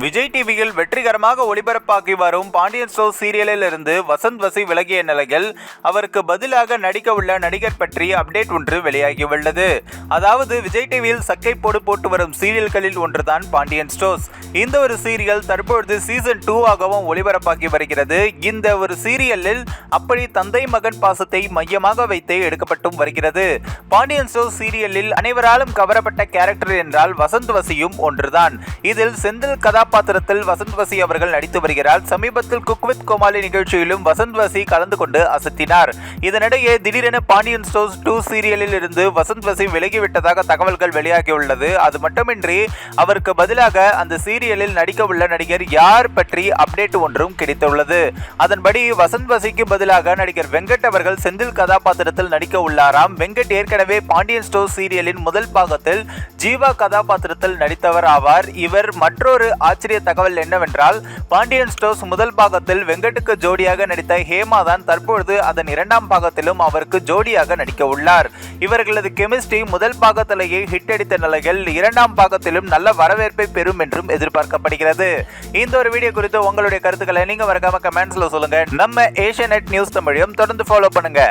விஜய் டிவியில் வெற்றிகரமாக ஒளிபரப்பாகி வரும் பாண்டியன் ஸ்டோர் சீரியலில் இருந்து வசந்த் வசி விலகிய நிலையில் அவருக்கு பதிலாக நடிக்க உள்ள நடிகர் பற்றி அப்டேட் ஒன்று வெளியாகியுள்ளது. அதாவது விஜய் டிவியில் சக்கை போடு போட்டு வரும் சீரியல்களில் ஒன்றுதான் பாண்டியன் ஸ்டோர்ஸ் இந்த ஒரு சீரியல் தற்பொழுது சீசன் டூ ஆகவும் ஒளிபரப்பாகி வருகிறது. இந்த ஒரு சீரியலில் அப்படி தந்தை மகன் பாசத்தை மையமாக வைத்தே எடுக்கப்பட்டும் வருகிறது. பாண்டியன் ஸ்டோர்ஸ் சீரியலில் அனைவராலும் கவரப்பட்ட கேரக்டர் என்றால் வசந்த் வசியும் ஒன்றுதான். இதில் செந்தில் கதா கதாபாத்திரத்தில் வசந்த் வசி அவர்கள் நடித்து வருகிறார். சமீபத்தில் குக் வித் கோமாளி நிகழ்ச்சியிலும் வசந்த் வசி கலந்து கொண்டு அசத்தினார். இதனிடையே திடீரென பாண்டியன் ஸ்டோர்ஸ் டூ சீரியலில் இருந்து வசந்த் வசி விலகிவிட்டதாக தகவல்கள் வெளியாகியுள்ளது. அது மட்டுமின்றி அவருக்கு பதிலாக அந்த சீரியலில் நடிக்க உள்ள நடிகர் யார் பற்றி அப்டேட் ஒன்றும் கிடைத்துள்ளது. அதன்படி வசந்த் வசிக்கு பதிலாக நடிகர் வெங்கட் அவர்கள் செந்தில் கதாபாத்திரத்தில் நடிக்க உள்ளாராம். வெங்கட் ஏற்கனவே பாண்டியன் ஸ்டோர் சீரியலின் முதல் பாகத்தில் ஜீவா கதாபாத்திரத்தில் நடித்தவர் ஆவார். இவர் மற்றொரு ஆச்சரிய தகவல் என்னவென்றால் பாண்டியன் ஸ்டோர்ஸ் முதல் பாகத்தில் வெங்கட்டுக்கு ஜோடியாக நடித்த ஹேமா தான் தற்பொழுது அதன் இரண்டாம் பாகத்திலும் அவருக்கு ஜோடியாக நடிக்க உள்ளார். இவர்களது கெமிஸ்ட்ரி முதல் பாகத்திலேயே ஹிட் அடித்த நிலையில் இரண்டாம் பாகத்திலும் நல்ல வரவேற்பை பெறும் என்றும் எதிர்பார்க்கப்படுகிறது. இந்த ஒரு வீடியோ குறித்து உங்களுடைய கருத்துக்களை நீங்க மறக்காம கமெண்ட்ஸ்ல சொல்லுங்க. நம்ம ஏஷியா நியூஸ் தமிழையும் தொடர்ந்து ஃபாலோ பண்ணுங்க.